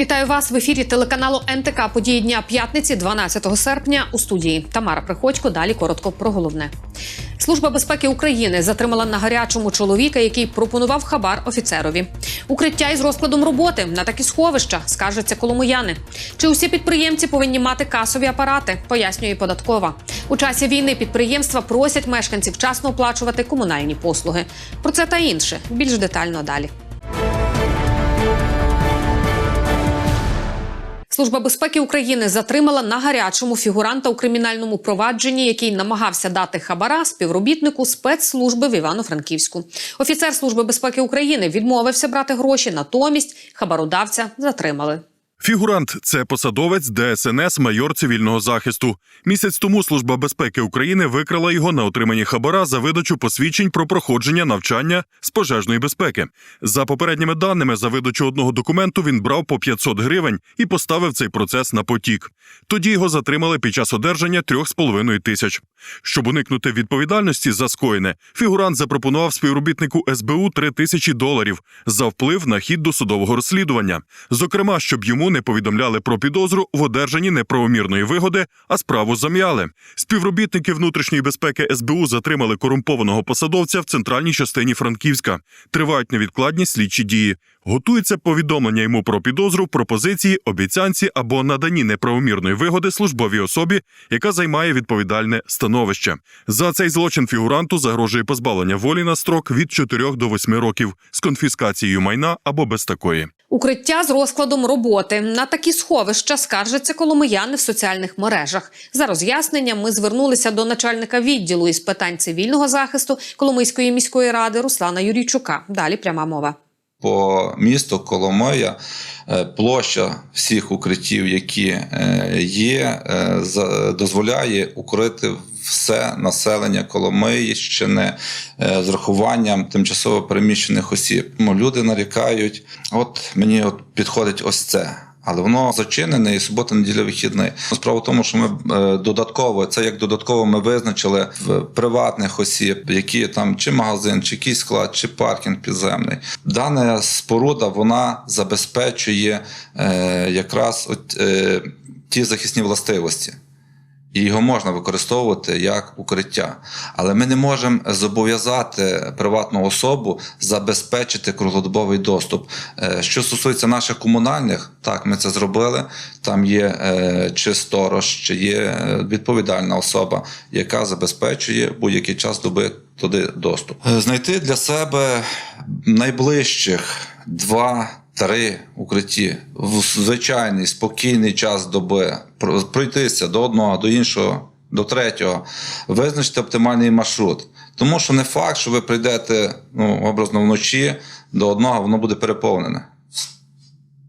Вітаю вас в ефірі телеканалу НТК Події дня п'ятниці, 12 серпня. У студії Тамара Приходько. Далі коротко про головне. Служба безпеки України затримала на гарячому чоловіка, який пропонував хабар офіцерові. Укриття із розкладом роботи на такі сховища скаржаться коломияни. Чи усі підприємці повинні мати касові апарати? Пояснює податкова. У часі війни підприємства просять мешканців вчасно оплачувати комунальні послуги. Про це та інше більш детально далі. Служба безпеки України затримала на гарячому фігуранта у кримінальному провадженні, який намагався дати хабара співробітнику спецслужби в Івано-Франківську. Офіцер служби безпеки України відмовився брати гроші, натомість хабародавця затримали. Фігурант це посадовець ДСНС майор цивільного захисту. Місяць тому Служба безпеки України викрала його на отриманні хабара за видачу посвідчень про проходження навчання з пожежної безпеки. За попередніми даними, за видачу одного документу він брав по 500 гривень і поставив цей процес на потік. Тоді його затримали під час одержання 3,5 тисяч. Щоб уникнути відповідальності за скоєне, фігурант запропонував співробітнику СБУ 3 тисячі доларів за вплив на хід досудового розслідування. Зокрема, щоб йому не повідомляли про підозру в одержанні неправомірної вигоди, а справу зам'яли. Співробітники внутрішньої безпеки СБУ затримали корумпованого посадовця в центральній частині Франківська. Тривають невідкладні слідчі дії. Готується повідомлення йому про підозру, пропозиції, обіцянці або наданні неправомірної вигоди службовій особі, яка займає відповідальне становище. За цей злочин фігуранту загрожує позбавлення волі на строк від 4 до 8 років з конфіскацією майна або без такої. Укриття з розкладом роботи на такі сховища скаржаться коломияни в соціальних мережах. За роз'ясненням ми звернулися до начальника відділу із питань цивільного захисту Коломийської міської ради Руслана Юрійчука. Далі пряма мова. По місту Коломия е, площа всіх укриттів, які е, є, е, дозволяє укрити все населення Коломиїщини е, з рахуванням тимчасово переміщених осіб. Ну, Люди нарікають, от мені от підходить ось це. Але воно зачинене і субота, неділя вихідний. Справа в тому, що ми е, додатково, це як додатково ми визначили в приватних осіб, які там чи магазин, чи якийсь склад, чи паркінг підземний. Дана споруда вона забезпечує е, якраз от, е, ті захисні властивості. І його можна використовувати як укриття. Але ми не можемо зобов'язати приватну особу забезпечити круглодобовий доступ. Е, Що стосується наших комунальних, так, ми це зробили. Там є е, чи сторож, чи є е, відповідальна особа, яка забезпечує будь-який час доби туди доступ. Знайти для себе найближчих два три укритті в звичайний спокійний час доби пройтися до одного, до іншого, до третього, визначити оптимальний маршрут. Тому що не факт, що ви прийдете ну, образно вночі до одного, воно буде переповнене.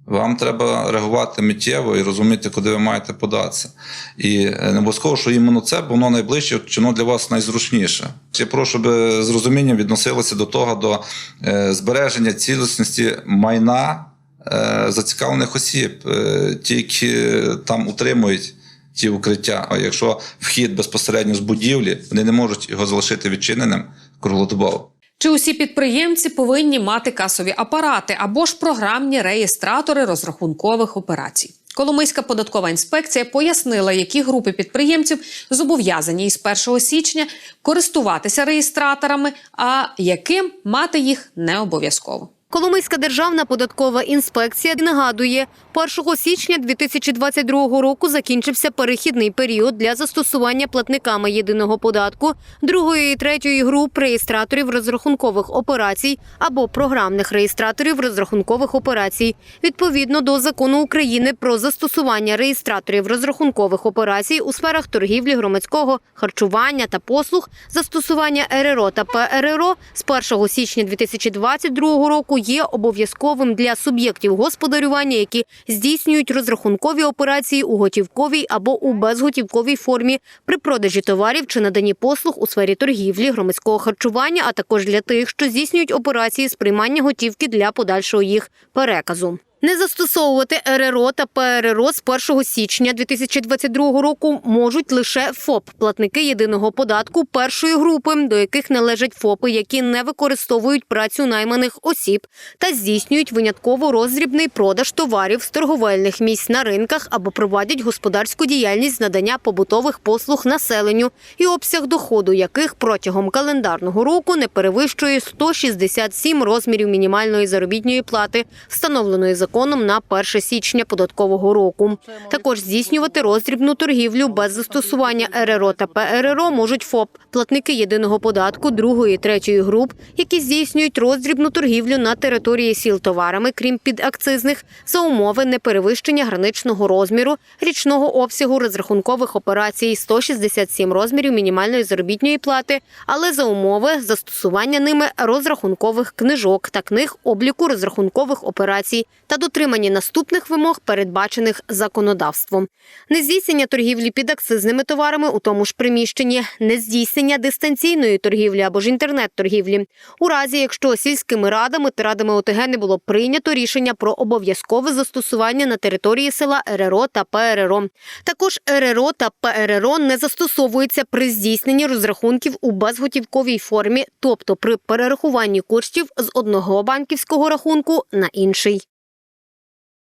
Вам треба реагувати миттєво і розуміти, куди ви маєте податися. І е, не обов'язково, що іменно це, бо воно найближче, чи воно для вас найзручніше. Я прошу, щоб з розумінням відносилися до того, до е, збереження цілісності майна е, зацікавлених осіб, е, ті, які там утримують ті укриття. А якщо вхід безпосередньо з будівлі, вони не можуть його залишити відчиненим круглодобово. Чи усі підприємці повинні мати касові апарати або ж програмні реєстратори розрахункових операцій? Коломийська податкова інспекція пояснила, які групи підприємців зобов'язані із 1 січня користуватися реєстраторами, а яким мати їх не обов'язково. Коломийська державна податкова інспекція нагадує, 1 січня 2022 року закінчився перехідний період для застосування платниками єдиного податку другої і третьої груп реєстраторів розрахункових операцій або програмних реєстраторів розрахункових операцій. Відповідно до закону України про застосування реєстраторів розрахункових операцій у сферах торгівлі, громадського харчування та послуг, застосування РРО та ПРРО з 1 січня 2022 року є обов'язковим для суб'єктів господарювання, які здійснюють розрахункові операції у готівковій або у безготівковій формі при продажі товарів чи наданні послуг у сфері торгівлі, громадського харчування, а також для тих, що здійснюють операції з приймання готівки для подальшого їх переказу. Не застосовувати РРО та ПРРО з 1 січня 2022 року можуть лише ФОП, платники єдиного податку першої групи, до яких належать ФОПи, які не використовують працю найманих осіб та здійснюють винятково роздрібний продаж товарів з торговельних місць на ринках або проводять господарську діяльність з надання побутових послуг населенню, і обсяг доходу яких протягом календарного року не перевищує 167 розмірів мінімальної заробітної плати, встановленої законом на 1 січня податкового року. Також здійснювати роздрібну торгівлю без застосування РРО та ПРРО можуть ФОП, платники єдиного податку другої третьої груп, які здійснюють роздрібну торгівлю на території сіл товарами, крім підакцизних, за умови неперевищення граничного розміру, річного обсягу розрахункових операцій 167 розмірів мінімальної заробітної плати, але за умови застосування ними розрахункових книжок та книг обліку розрахункових операцій та дотримання наступних вимог, передбачених законодавством. Нездійснення торгівлі підакцизними товарами у тому ж приміщенні, нездійснення дистанційної торгівлі або ж інтернет-торгівлі. У разі, якщо сільськими радами та радами ОТГ не було прийнято рішення про обов'язкове застосування на території села РРО та ПРРО. Також РРО та ПРРО не застосовуються при здійсненні розрахунків у безготівковій формі, тобто при перерахуванні коштів з одного банківського рахунку на інший.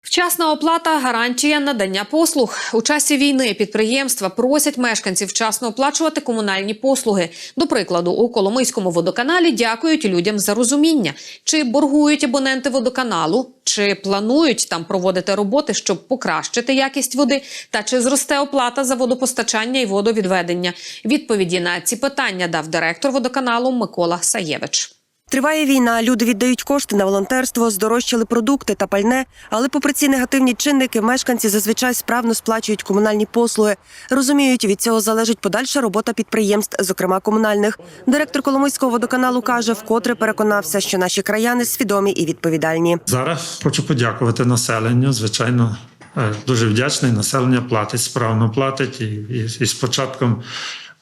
Вчасна оплата гарантія надання послуг. У часі війни підприємства просять мешканців вчасно оплачувати комунальні послуги. До прикладу, у Коломийському водоканалі дякують людям за розуміння. Чи боргують абоненти водоканалу, чи планують там проводити роботи, щоб покращити якість води, та чи зросте оплата за водопостачання і водовідведення. Відповіді на ці питання дав директор водоканалу Микола Саєвич. Триває війна, люди віддають кошти на волонтерство, здорожчали продукти та пальне. Але, попри ці негативні чинники, мешканці зазвичай справно сплачують комунальні послуги. Розуміють, від цього залежить подальша робота підприємств, зокрема комунальних. Директор Коломийського водоканалу каже, вкотре переконався, що наші краяни свідомі і відповідальні. Зараз хочу подякувати населенню. Звичайно, е, дуже вдячний. Населення платить, справно платить. І, і, і з початком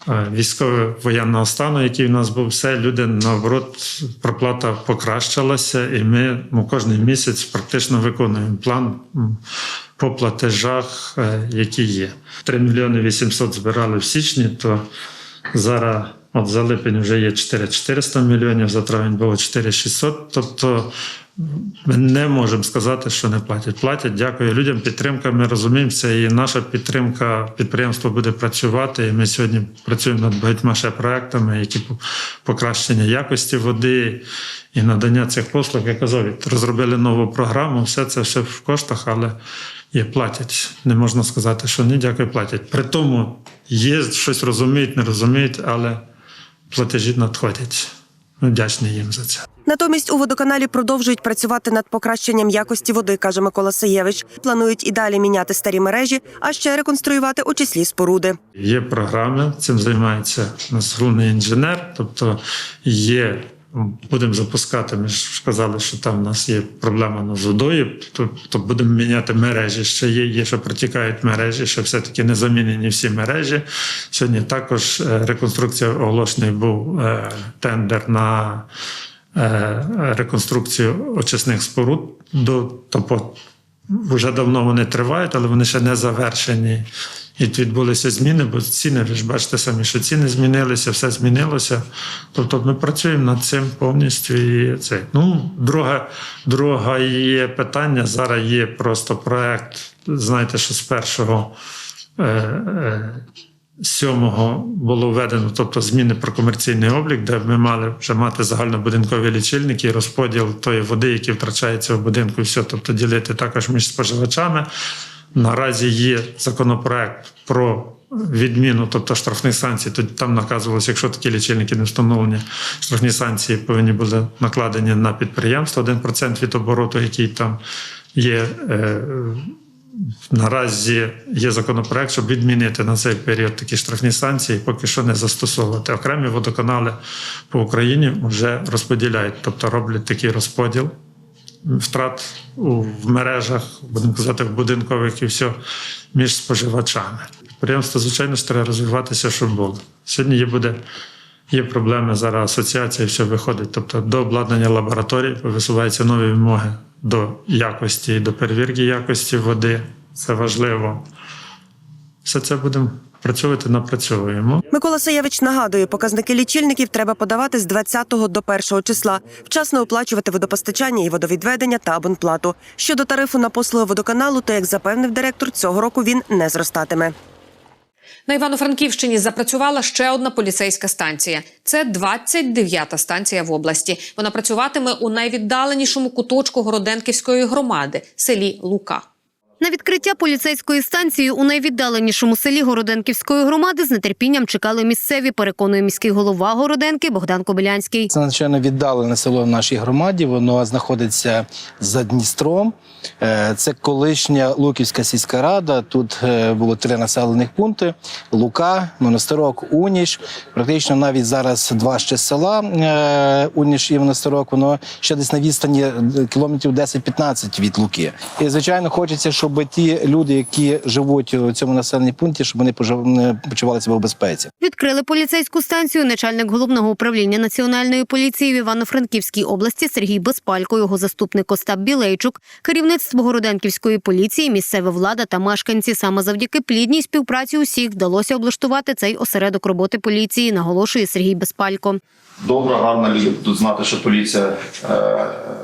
е, військового воєнного стану, який в нас був, все люди наоборот, проплата покращилася, і ми ну, кожен місяць практично виконуємо план по платежах, е, які є. 3 мільйони 800 збирали в січні, то зараз. От за липень вже є 4400 мільйонів, за травень було 4600. Тобто ми не можемо сказати, що не платять. Платять, дякую людям. Підтримка. Ми розуміємося, і наша підтримка підприємство буде працювати. І ми сьогодні працюємо над багатьма ще проектами, які покращення якості води і надання цих послуг. Я казав, розробили нову програму. Все це все в коштах, але є платять. Не можна сказати, що ні, дякую, платять. При тому є щось розуміють, не розуміють, але платежі надходять. Ми вдячні їм за це. Натомість у водоканалі продовжують працювати над покращенням якості води, каже Микола Саєвич. Планують і далі міняти старі мережі, а ще реконструювати у числі споруди. Є програми, цим займається у нас головний інженер. Тобто є, будемо запускати. Ми ж казали, що там у нас є проблема з водою. Тобто будемо міняти мережі. Ще є, є, що протікають мережі, що все-таки не замінені всі мережі. Сьогодні також е, реконструкція оголошений був е, тендер на е, реконструкцію очисних споруд. До, тобто вже давно вони тривають, але вони ще не завершені. І відбулися зміни, бо ціни, ви ж бачите самі, що ціни змінилися, все змінилося. Тобто ми працюємо над цим повністю. І це. Ну, друге, друге є питання. Зараз є просто проект. Знаєте, що з першого. Е, е, Сьомого було введено, тобто зміни про комерційний облік, де ми мали вже мати загальнобудинкові лічильники, розподіл тої води, які втрачається в будинку, і все, тобто ділити також між споживачами. Наразі є законопроект про відміну, тобто штрафних санкцій. Тут там наказувалося, якщо такі лічильники не встановлені, штрафні санкції повинні бути накладені на підприємство 1% від обороту, який там є. Е, Наразі є законопроект, щоб відмінити на цей період такі штрафні санкції, поки що не застосовувати. Окремі водоканали по Україні вже розподіляють, тобто роблять такий розподіл втрат в мережах, будемо казати, в будинкових і все між споживачами. Підприємство, звичайно, ж треба розвиватися, щоб було. Сьогодні є буде Є проблеми зараз асоціації, все виходить. Тобто до обладнання лабораторій висуваються нові вимоги до якості, до перевірки якості води. Це важливо. Все це будемо працювати, напрацьовуємо. Микола Саєвич нагадує, показники лічильників треба подавати з 20 до 1 числа, вчасно оплачувати водопостачання і водовідведення та абонплату. Щодо тарифу на послуги водоканалу, то як запевнив директор, цього року він не зростатиме. На Івано-Франківщині запрацювала ще одна поліцейська станція. Це 29-та станція в області. Вона працюватиме у найвіддаленішому куточку Городенківської громади селі Лука. На відкриття поліцейської станції у найвіддаленішому селі Городенківської громади з нетерпінням чекали місцеві, переконує міський голова Городенки Богдан Кобилянський. Це надзвичайно віддалене село в нашій громаді. Воно знаходиться за Дністром. Е, Це колишня Луківська сільська рада. Тут е, було три населених пункти: Лука, Монастирок, Уніш. Практично навіть зараз два ще села е, Уніш і Монастирок. Воно ще десь на відстані кілометрів 10-15 від Луки. І звичайно, хочеться, щоб ті люди, які живуть у цьому населеному пункті, щоб вони почували себе в безпеці. Відкрили поліцейську станцію начальник головного управління національної поліції в Івано-Франківській області Сергій Безпалько, його заступник Остап Білейчук, керівництво Городенківської поліції, місцева влада та мешканці. Саме завдяки плідній співпраці усіх вдалося облаштувати цей осередок роботи поліції, наголошує Сергій Безпалько. добра, гарна людина. Тут знати, що поліція е,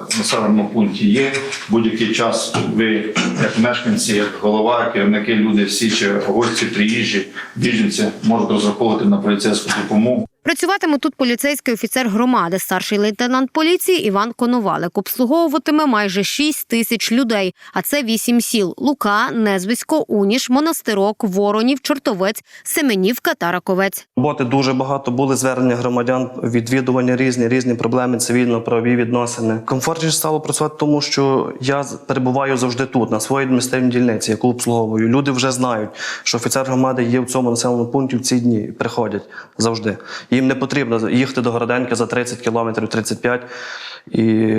в населеному пункті є. Будь-який час ви, як мешканці, як голова, керівники, люди, всі чи гості, приїжджі, біженці можуть розраховувати на поліцейську допомогу. Працюватиме тут поліцейський офіцер громади, старший лейтенант поліції Іван Коновалик. Обслуговуватиме майже 6 тисяч людей. А це вісім сіл: Лука, Незвисько, Уніш, Монастирок, Воронів, Чортовець, Семенівка та Раковець. Роботи дуже багато були звернення громадян, відвідування різні, різні проблеми, цивільно-правові відносини. Комфортніше стало працювати, тому що я перебуваю завжди тут, на своїй адміністративній дільниці, яку обслуговую. Люди вже знають, що офіцер громади є в цьому населеному пункті в ці дні приходять завжди. Їм не потрібно їхати до Городенки за 30 кілометрів, 35, і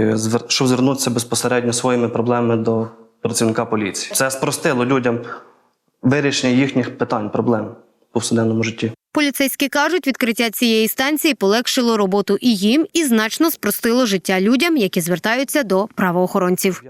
щоб звернутися безпосередньо своїми проблемами до працівника поліції. Це спростило людям вирішення їхніх питань, проблем в повсякденному житті. Поліцейські кажуть, відкриття цієї станції полегшило роботу і їм, і значно спростило життя людям, які звертаються до правоохоронців.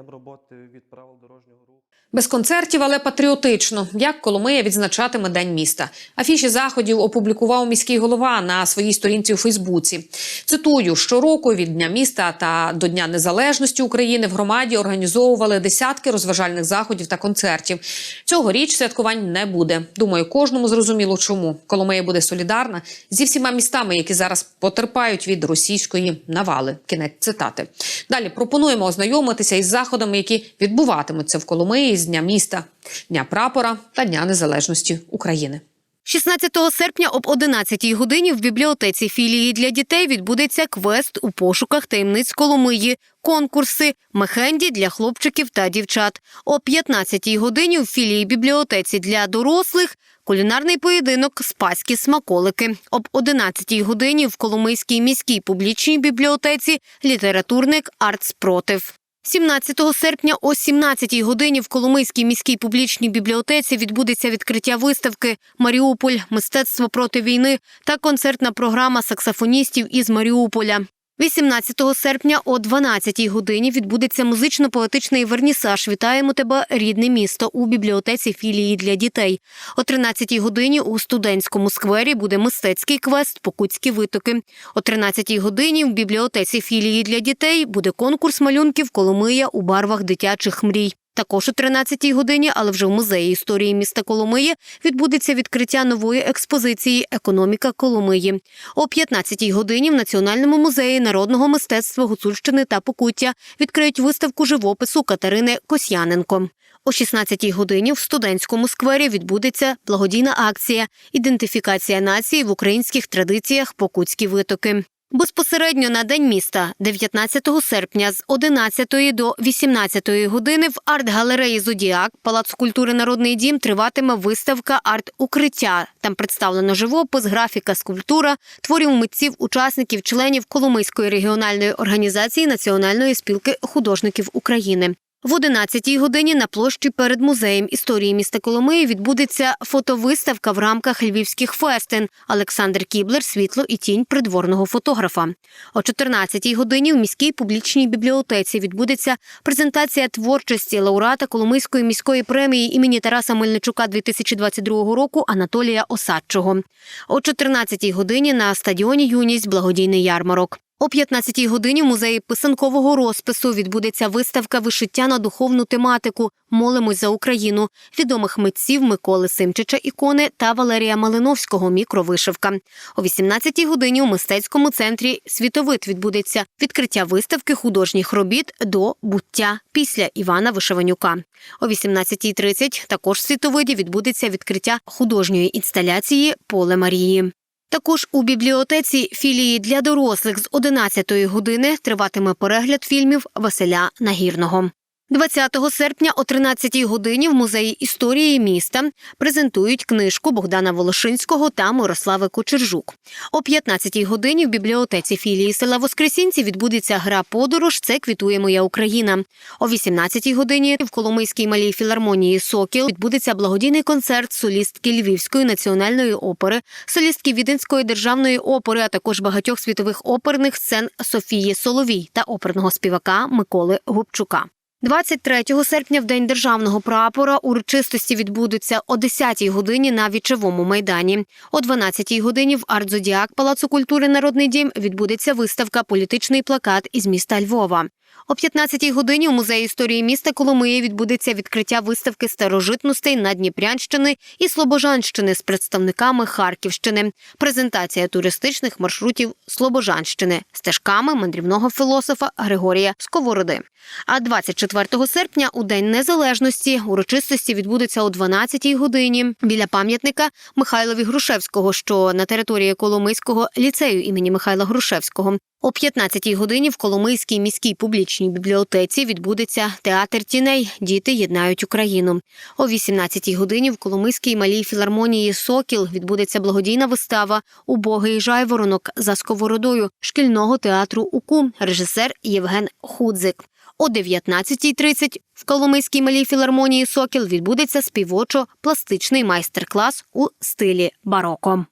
Без концертів, але патріотично, як Коломия відзначатиме День міста. Афіші заходів опублікував міський голова на своїй сторінці у Фейсбуці. Цитую: щороку від Дня міста та до Дня Незалежності України в громаді організовували десятки розважальних заходів та концертів. Цьогоріч святкувань не буде. Думаю, кожному зрозуміло, чому Коломия буде солідарна зі всіма містами, які зараз потерпають від російської навали. Кінець цитати. Далі пропонуємо ознайомитися із заходами, які відбуватимуться в Коломиї з Дня міста, Дня прапора та Дня Незалежності України. 16 серпня об 11 годині в бібліотеці філії для дітей відбудеться квест у пошуках таємниць Коломиї, конкурси, мехенді для хлопчиків та дівчат. О 15 годині в філії бібліотеці для дорослих кулінарний поєдинок Спаські смаколики. Об 11 годині в Коломийській міській публічній бібліотеці літературник «Артспротив». 17 серпня о 17 годині в Коломийській міській публічній бібліотеці відбудеться відкриття виставки Маріуполь мистецтво проти війни та концертна програма саксофоністів із Маріуполя. 18 серпня о 12 годині відбудеться музично-поетичний вернісаж Вітаємо тебе, рідне місто у бібліотеці філії для дітей. О 13 годині у студентському сквері буде мистецький квест Покутські витоки. О 13 годині в бібліотеці філії для дітей буде конкурс малюнків Коломия у барвах дитячих мрій. Також о 13-й годині, але вже в музеї історії міста Коломиї, відбудеться відкриття нової експозиції Економіка Коломиї. О 15-й годині в Національному музеї народного мистецтва Гуцульщини та Покуття відкриють виставку живопису Катерини Косяненко. О 16-й годині в студентському сквері відбудеться благодійна акція Ідентифікація нації в українських традиціях Покутські витоки. Безпосередньо на день міста, 19 серпня, з 11 до 18 години в арт-галереї Зодіак, Палац культури Народний дім триватиме виставка арт-укриття. Там представлено живопис, графіка, скульптура, творів митців, учасників, членів Коломийської регіональної організації Національної спілки художників України. В 11-й годині на площі перед музеєм історії міста Коломиї відбудеться фотовиставка в рамках львівських фестин Олександр Кіблер Світло і тінь придворного фотографа. О 14-й годині в міській публічній бібліотеці відбудеться презентація творчості лауреата Коломийської міської премії імені Тараса Мельничука 2022 року Анатолія Осадчого. О 14-й годині на стадіоні Юність благодійний ярмарок. О 15-й годині в музеї писанкового розпису відбудеться виставка вишиття на духовну тематику Молимось за Україну відомих митців Миколи Симчича ікони та Валерія Малиновського мікровишивка. О 18-й годині у мистецькому центрі Світовид відбудеться відкриття виставки художніх робіт до буття після Івана Вишиванюка. О 18.30 також в світовиді відбудеться відкриття художньої інсталяції Поле Марії. Також у бібліотеці філії для дорослих з 11-ї години триватиме перегляд фільмів Василя Нагірного. 20 серпня о 13-й годині в музеї історії міста презентують книжку Богдана Волошинського та Мирослави Кочержук. О 15-й годині в бібліотеці філії села Воскресінці відбудеться гра Подорож. Це квітує моя Україна. О 18-й годині в Коломийській малій філармонії Сокіл відбудеться благодійний концерт солістки Львівської національної опери, солістки Віденської державної опери, а також багатьох світових оперних сцен Софії Соловій та оперного співака Миколи Губчука. 23 серпня, в день державного прапора, урочистості відбудуться о 10-й годині на вічовому майдані. О 12-й годині в Ардзодіак Палацу культури Народний дім відбудеться виставка Політичний плакат із міста Львова. О 15-й годині у музеї історії міста Коломиї відбудеться відкриття виставки старожитностей Надніпрянщини і Слобожанщини з представниками Харківщини, презентація туристичних маршрутів Слобожанщини стежками мандрівного філософа Григорія Сковороди. А 24 серпня, у День Незалежності, урочистості відбудуться о 12-й годині біля пам'ятника Михайлові Грушевського, що на території Коломийського ліцею імені Михайла Грушевського. О 15-й годині в Коломийській міській публічній бібліотеці відбудеться театр тіней Діти єднають Україну. О 18-й годині в Коломийській малій філармонії Сокіл відбудеться благодійна вистава Убогий жайворонок за сковородою шкільного театру УКУ, режисер Євген Худзик. О 19.30 в Коломийській малій філармонії Сокіл відбудеться співочо-пластичний майстер-клас у стилі бароко.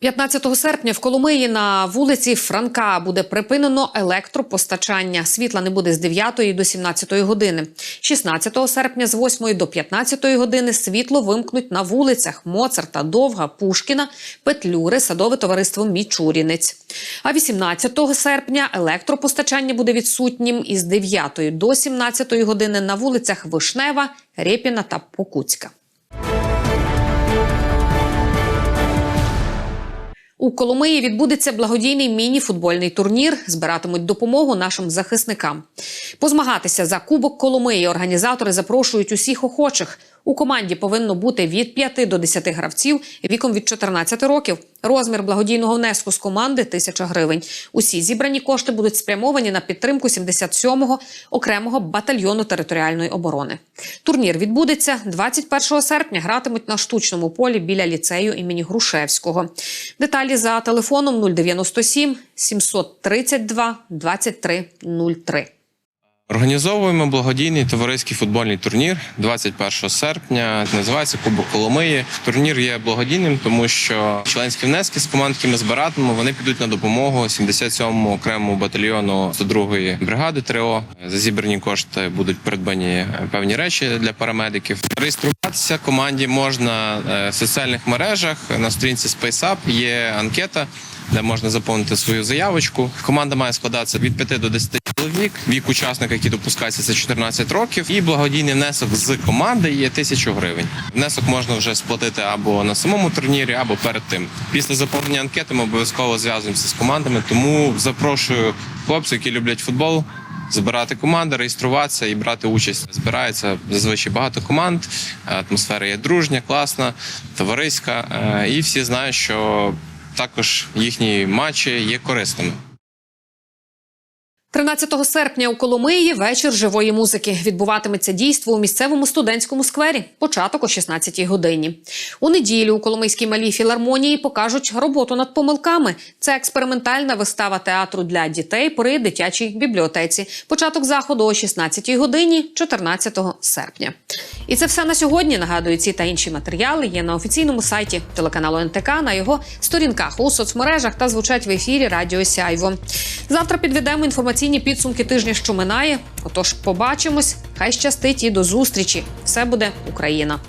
15 серпня в Коломиї на вулиці Франка буде припинено електропостачання. Світла не буде з 9 до 17 години. 16 серпня з 8 до 15 години світло вимкнуть на вулицях Моцарта, Довга, Пушкіна, Петлюри, садове товариство Мічурінець. А 18 серпня електропостачання буде відсутнім із 9 до 17 години на вулицях Вишнева, Рєпіна та Покуцька. У Коломиї відбудеться благодійний міні-футбольний турнір. Збиратимуть допомогу нашим захисникам. Позмагатися за Кубок Коломиї організатори запрошують усіх охочих. У команді повинно бути від 5 до 10 гравців віком від 14 років. Розмір благодійного внеску з команди 1000 гривень. Усі зібрані кошти будуть спрямовані на підтримку 77-го окремого батальйону територіальної оборони. Турнір відбудеться 21 серпня. Гратимуть на штучному полі біля ліцею імені Грушевського. Деталі за телефоном 097 732 23 03. Організовуємо благодійний товариський футбольний турнір 21 серпня. Називається Кубок Коломиї. Турнір є благодійним, тому що членські внески з команд, які ми збиратимемо, вони підуть на допомогу 77-му окремому батальйону 102-ї бригади ТРО. За зібрані кошти будуть придбані певні речі для парамедиків. Реєструватися команді можна е, в соціальних мережах на сторінці SpaceUp є анкета де можна заповнити свою заявочку. Команда має складатися від 5 до 10 чоловік. Вік учасника, який допускається, це 14 років. І благодійний внесок з команди є 1000 гривень. Внесок можна вже сплатити або на самому турнірі, або перед тим. Після заповнення анкети ми обов'язково зв'язуємося з командами. Тому запрошую хлопців, які люблять футбол. Збирати команди, реєструватися і брати участь. Збирається зазвичай багато команд. Атмосфера є дружня, класна, товариська. Е, І всі знають, що також їхні матчі є корисними. 13 серпня у Коломиї вечір живої музики. Відбуватиметься дійство у місцевому студентському сквері. Початок о 16-й годині. У неділю у Коломийській малій філармонії покажуть роботу над помилками. Це експериментальна вистава театру для дітей при дитячій бібліотеці. Початок заходу о 16-й годині, 14 серпня. І це все на сьогодні. Нагадую, ці та інші матеріали є на офіційному сайті телеканалу НТК, на його сторінках у соцмережах та звучать в ефірі Радіо Сяйво. Завтра підведемо інформаційні підсумки тижня, що минає. Отож, побачимось. Хай щастить і до зустрічі. Все буде Україна.